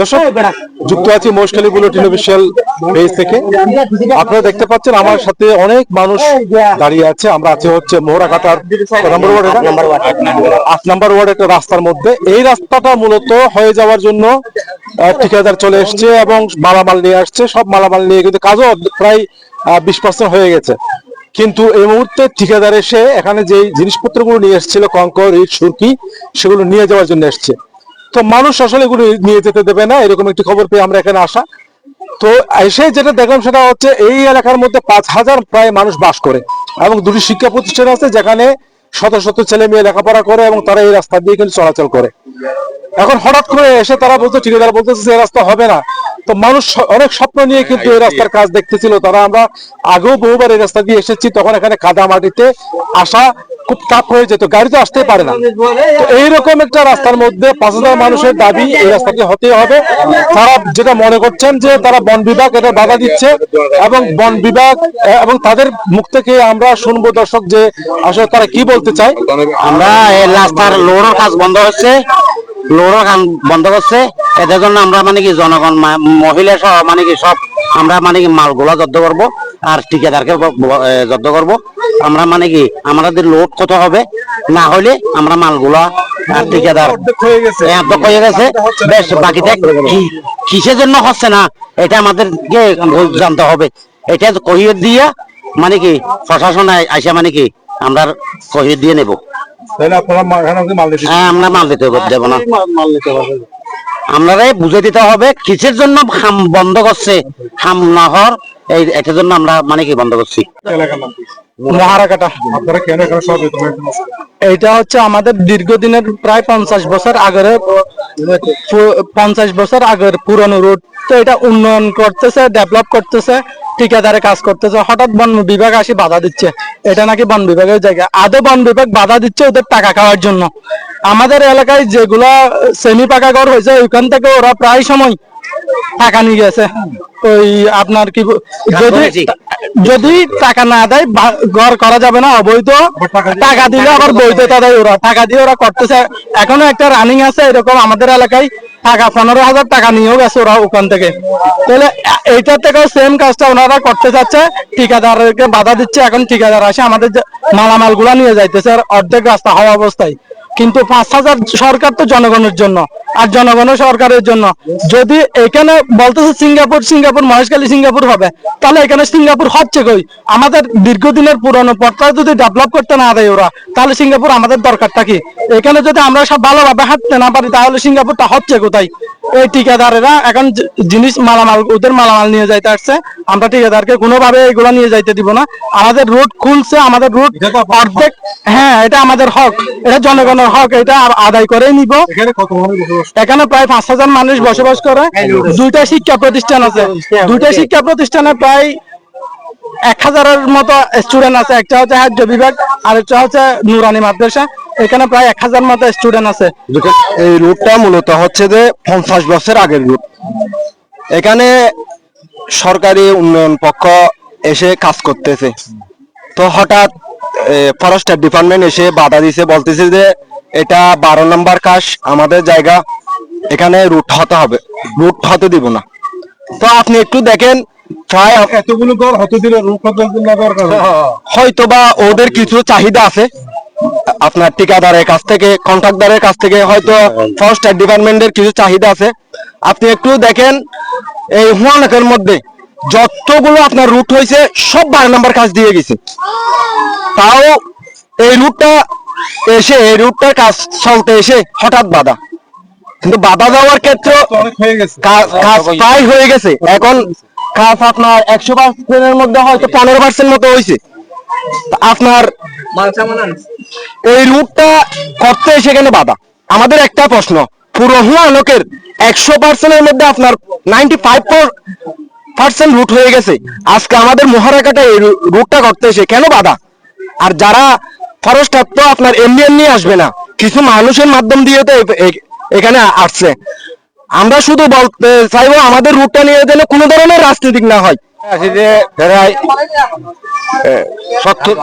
দর্শক যুক্ত আছি মহেশখালী বুলেটিন অফিসিয়াল পেজ থেকে। আপনারা দেখতে পাচ্ছেন আমার সাথে অনেক মানুষ দাঁড়িয়ে আছে। আমরা আছি হচ্ছে মোহরাঘাটার নম্বর ওয়ার্ড আট নম্বর ওয়ার্ড। একটা রাস্তার মধ্যে। এই রাস্তাটা মূলত হয়ে যাওয়ার জন্য ঠিকাদার চলে এসছে এবং মালামাল নিয়ে আসছে। সব মালামাল নিয়ে কিন্তু কাজও প্রায় বিশ পার্সেন্ট হয়ে গেছে। কিন্তু এই মুহূর্তে ঠিকাদার এসে এখানে যে জিনিসপত্রগুলো নিয়ে এসেছিল কঙ্কর ইট সুরকি সেগুলো নিয়ে যাওয়ার জন্য এসছে। তো মানুষ আসলে এগুলো নিয়ে যেতে দেবে না, এরকম একটি খবর পেয়ে আমরা এখানে আসা। তো এসে যেটা দেখলাম সেটা হচ্ছে এই এলাকার মধ্যে পাঁচ হাজার প্রায় মানুষ বাস করে এবং দুটি শিক্ষা প্রতিষ্ঠান আছে যেখানে শত শত ছেলে মেয়ে লেখাপড়া করে এবং তারা এই রাস্তা দিয়ে কিন্তু চলাচল করে। এখন হঠাৎ করে এসে তারা বলছে, ঠিকাদার বলতেছে যে রাস্তা হবে না। তো মানুষ অনেক স্বপ্ন নিয়ে কিন্তু এই রাস্তার কাজ দেখতেছিল। তারা আমরা আগেও বহুবার এই রাস্তা দিয়ে এসেছি, তখন এখানে কাদা মাটিতে আসা খুব টাফ হয়ে যেত, গাড়ি তো আসতেই পারে না। তো এইরকম একটা রাস্তার মধ্যে পাঁচ হাজার মানুষের দাবি এই রাস্তাটি হতে হবে। তারা যেটা মনে করছেন যে তারা বন বিভাগ এটা বাধা দিচ্ছে এবং বন বিভাগ, এবং তাদের মুখ থেকে আমরা শুনব দর্শক যে আসলে তারা কি বলতে চায়। আমরা এই রাস্তার লোডের কাজ বন্ধ হচ্ছে, লোডের কাজ বন্ধ করছে এদের জন্য আমরা মানে কি জনগণ মহিলা সহ মানে কি সব আমরা মানে কি মালগুলা জব্দ করব আর ঠিকাদারকে জব্দ করব। আমরা মানে কি আমাদের লোড কত হবে? না হলে আমরা মালগুলা আর ঠিকাদার অর্ধেক হয়ে গেছে। বেশ বাকিটা কিসের জন্য হচ্ছে না এটা আমাদেরকে জানতে হবে। এটা কহিয়ে দিয়ে মানে কি প্রশাসন আইসা মানে কি আমরা কহিয়ে দিয়ে নেব। হ্যাঁ আমরা মাল দিতে দেব না। আপনারাই বুঝে দিতে হবে কিসের জন্য হাম বন্ধ করছে? হাম এই এটার জন্য আমরা মানে কি বন্ধ করছি? এটা মহারাকাটা হচ্ছে আমাদের দীর্ঘদিনের প্রায় পঞ্চাশ বছর আগের পঞ্চাশ বছর আগের পুরনো রোড তো এটা উন্নয়ন করতেছে ডেভেলপ করতেছে। ঠিকাদারে কাজ করতেছে, হঠাৎ বন বিভাগ আসে বাধা দিচ্ছে। এটা নাকি বন বিভাগের জায়গা। আদৌ বন বিভাগ বাধা দিচ্ছে ওদের টাকা খাওয়ার জন্য? আমাদের এলাকায় যেগুলা সেমি পাকা ঘর হয়েছে, ওইখান থেকে ওরা প্রায় সময় টাকা নিয়ে গেছে। ওই আপনার কি যদি যদি টাকা না দেয় ঘর করা যাবে না অবৈধ। টাকা দিলে আবার বৈধতা দেয় ওরা। টাকা দিয়ে ওরা করতেছে। এখনও একটা রানিং আছে এরকম আমাদের এলাকায় টাকা পনেরো হাজার টাকা নিয়েও গেছে ওরা ওখান থেকে। তাহলে এইটার থেকেও সেম কাজটা ওনারা করতে চাচ্ছে। ঠিকাদারকে বাধা দিচ্ছে। এখন ঠিকাদার আসে আমাদের যে মালামালগুলা নিয়ে যাইতেছে। আর অর্ধেক রাস্তা হওয়া অবস্থায়। কিন্তু পাঁচ হাজার সরকার তো জনগণের জন্য। আর জনগণ সরকারের জন্য। যদি এখানে বলতেছে সিঙ্গাপুর সিঙ্গাপুর মহেশখালী সিঙ্গাপুর হবে তাহলে এখানে সিঙ্গাপুর হচ্ছে কই? আমাদের দীর্ঘদিনের পুরনো পথটা যদি ডেভেলপ করতে না দেয় ওরা তাহলে সিঙ্গাপুর আমাদের দরকারটা কি? এখানে যদি আমরা সব ভালোভাবে হাঁটতে না পারি তাহলে সিঙ্গাপুরটা হচ্ছে কোথায়? এই ঠিকাদারেরা এখন জিনিস মালামাল ওদের মালামাল নিয়ে যাইতে আসছে। আমরা ঠিকাদারকে কোনোভাবে এগুলো নিয়ে যাইতে দিব না। আমাদের রুট খুলছে আমাদের রুট অর্ধেক হ্যাঁ এটা আমাদের হক। এটা জনগণের হক এটা আদায় করেই নিব। এখানে প্রায় পাঁচ হাজার মানুষ বসবাস করে। দুইটা শিক্ষা প্রতিষ্ঠান আছে। দুইটা শিক্ষা প্রতিষ্ঠানে প্রায় এক হাজারের মতো স্টুডেন্ট আছে। একটা হচ্ছে হাজ্য বিভাগ আর একটা হচ্ছে নুরানি মাদ্রাসা। এখানে প্রায় এক হাজার মতো স্টুডেন্ট আছে। এই রুটটা মূলত হচ্ছে যে পঞ্চাশ বছর আগের রুট এখানে সরকারি উন্নয়ন পক্ষ এসে কাজ করতেছে। তো হঠাৎ ফরেস্টার ডিপার্টমেন্ট এসে বাধা দিছে, বলতেছে যে এটা বারো নম্বর কাজ, আমাদের জায়গা এখানে রুট হতে হবে। রুট হতে দিব না। তো আপনি একটু দেখেন প্রায় এতগুলো ঘর হতে দিলে হতে হয়তোবা ওদের কিছু চাহিদা আছে। আপনার ঠিকাদারের কাছ থেকে কন্ট্রাক্টদারের কাছ থেকে হয়তো ফরেস্টার ডিপার্টমেন্টের কিছু চাহিদা আছে। আপনি একটু দেখেন এই হুয়ানকের মধ্যে যতগুলো আপনার রুট হয়েছে সব বারো নম্বর কাজ দিয়ে গেছে। তাও এই রুটটা এসে এই রুটটার কাজ চলতে এসে হঠাৎ বাধা। কিন্তু বাধা দেওয়ার ক্ষেত্রে হয়ে কাজ প্রায় হয়ে গেছে। এখন কাজ আপনার একশো পার্সেন্টের মধ্যে হয়তো পনেরো পার্সেন্ট মতো হয়েছে। আপনার এই রুটটা করতে সেখানে বাধা। আমাদের একটা প্রশ্ন পুরো হুয়ানকের একশো পার্সেন্টের মধ্যে আপনার নাইনটি ফাইভ পার্সেন্ট রুট হয়ে গেছে। আজকে আমাদের মহারাকাটা এই রুটটা করতে এসে কেন বাধা? আর যারা ফরেস্টার তো আপনার এমনি এমনি আসবে না। কিছু মানুষের মাধ্যম দিয়ে তো এখানে আসছে। আমরা শুধু বলতে চাইব আমাদের রুটটা নিয়ে দিলে কোনো ধরনের রাজনীতিক না হয়। যে প্রায় সত্তর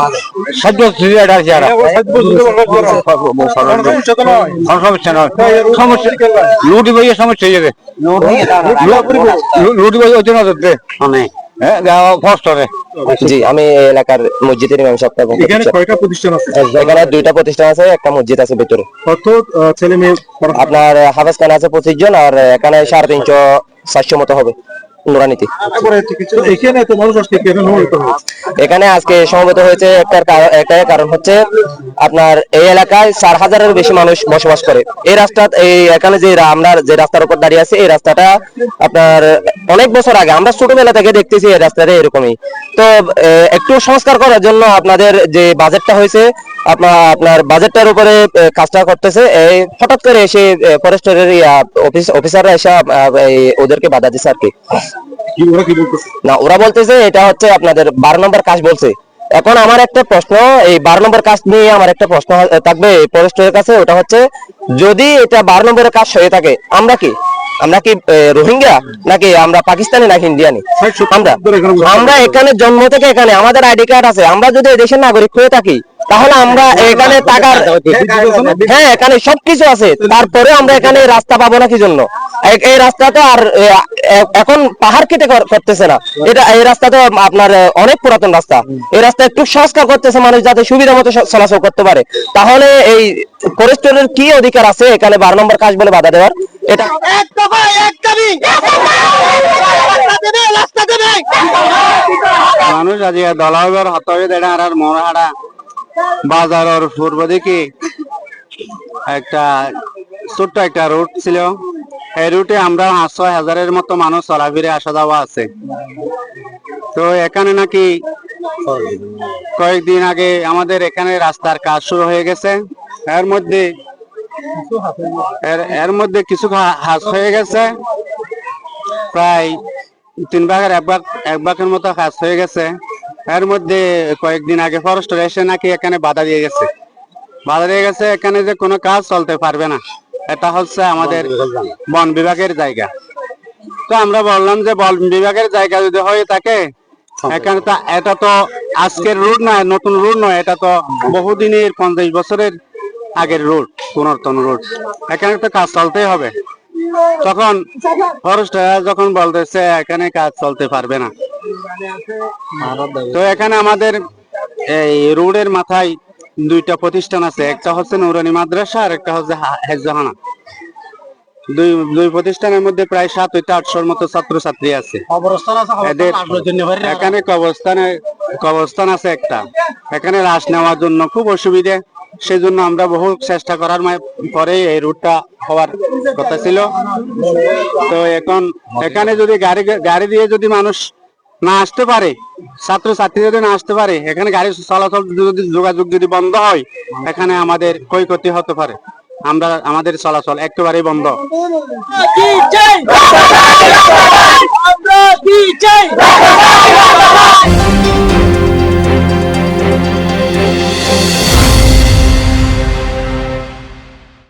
সমস্যা লুটি বইয়ে সমস্যা হয়ে যাবে। লুটি বই ওই জন্য হ্যাঁ কষ্ট হবে জি আমি এলাকার মসজিদের ইমাম সাহেব এবং এখানে কয়টা প্রতিষ্ঠান আছে? এখানে দুইটা প্রতিষ্ঠান আছে একটা মসজিদ আছে ভিতরে। কত ছেলে মেয়ে আপনার হাফাজ খান আছে পঁচিশ জন আর এখানে সাড়ে তিনশো সাতশো মতো হবে। নুরানিতে এখানে আজকে সমবেত হয়েছে? একটা কারণ হচ্ছে আপনার এই এলাকায় চার হাজারের বেশি মানুষ বসবাস করে। এই রাস্তা এই এখানে যে আমরা যে রাস্তার উপর দাঁড়িয়ে আছি এই রাস্তাটা আপনার অনেক বছর আগে আমরা ছোটবেলা থেকে দেখতেছি এই রাস্তাটা এরকমই। তো একটু সংস্কার করার জন্য আপনাদের যে বাজেটটা হয়েছে আপনার আপনার বাজেটটার উপরে কাজটা করতেছে। এই হঠাৎ করে এসে ফরেস্টের অফিস অফিসাররা এসে ওদেরকে বাধা দিচ্ছে আর কি। ওরা কি বলতেছে? না ওরা বলতেছে এটা হচ্ছে আপনাদের বারো নম্বর কাজ বলছে। এখন আমার একটা প্রশ্ন এই বারো নম্বর কাজ নিয়ে আমার একটা প্রশ্ন থাকবে ফরেস্টের কাছে ওটা হচ্ছে যদি এটা বারো নম্বরের কাজ হয়ে থাকে আমরা কি? আমরা কি রোহিঙ্গা? নাকি আমরা পাকিস্তানি নাকি ইন্ডিয়ানি? আমরা আমরা এখানে জন্ম থেকে এখানে আমাদের আইডি কার্ড আছে আমরা যদি এই দেশের নাগরিক হয়ে থাকি তাহলে আমরা এখানে টাকার হ্যাঁ এখানে সবকিছু আছে। তারপরে আমরা এখানে রাস্তা পাবো না কি জন্য এই রাস্তাটা আর এ, এ- এখন পাহাড় কেটে করতেছে না। এটা এই রাস্তা তো আপনার অনেক পুরাতন রাস্তা। এই রাস্তা একটু সংস্কার করতেছে মানুষ যাতে সুবিধা মতো চলাচল করতে পারে। তাহলে এই ফরেস্টের কি অধিকার আছে? এখানে বারো নম্বর কাজ বলে বাধা দেওয়ার। এটা মানুষ আজি দলাবার হতবে দেড়া আর মরহাড়া বাজারের পূর্ব দিকে একটা ছোট্ট একটা রুট ছিল। এই রুটে আমরা পাঁচশো হাজারের মতো মানুষ চলাফিরে আসা যাওয়া আছে। তো এখানে নাকি কয়েকদিন আগে আমাদের এখানে রাস্তার কাজ শুরু হয়ে গেছে। এর মধ্যে এর- মধ্যে কিছু হাস হয়ে গেছে। প্রায় তিন ভাগের এক ভাগ, এক ভাগের মতো কাজ হয়ে গেছে। এর মধ্যে কয়েকদিন আগে ফরেস্টার এসে নাকি এখানে বাধা দিয়ে গেছে। বাধা দিয়ে গেছে এখানে যে কোনো কাজ চলতে পারবে না। এটা হচ্ছে আমাদের বন বিভাগের জায়গা। তো আমরা বললাম যে বন বিভাগের জায়গা যদি হয়ে থাকে এখানে তো এটা তো আজকের রুট নয় নতুন রুট নয় এটা তো বহুদিনের পঞ্চাশ বছরের আগের রুট পুনর্তন রুট। এখানে তো কাজ চলতেই হবে। তখন ফরেস্টার যখন বলতেছে এখানে কাজ চলতে পারবে না। তো এখানে আমাদের এই রোডের মাথায় দুইটা প্রতিষ্ঠান আছে একটা হচ্ছে নুরানি মাদ্রাসা আর একটা হচ্ছে হা- হেফজাহানা দুই দুই প্রতিষ্ঠানের মধ্যে প্রায় সাত হইতে আটশোর মতো ছাত্র ছাত্রী আছে এদের এখানে কবরস্থানে কবরস্থান আছে একটা। এখানে লাশ নেওয়ার জন্য খুব অসুবিধে। সেই জন্য আমরা বহু চেষ্টা করার পরে এই রুটটা হওয়ার কথা ছিল। তো এখন এখানে যদি গাড়ি গাড়ি দিয়ে যদি মানুষ না আসতে পারে ছাত্র ছাত্রী যদি না আসতে পারে, এখানে গাড়ি চলাচল যদি যোগাযোগ যদি বন্ধ হয়, এখানে আমাদের ক্ষয়ক্ষতি হতে পারে। আমরা, আমাদের চলাচল একেবারেই বন্ধ। আমরা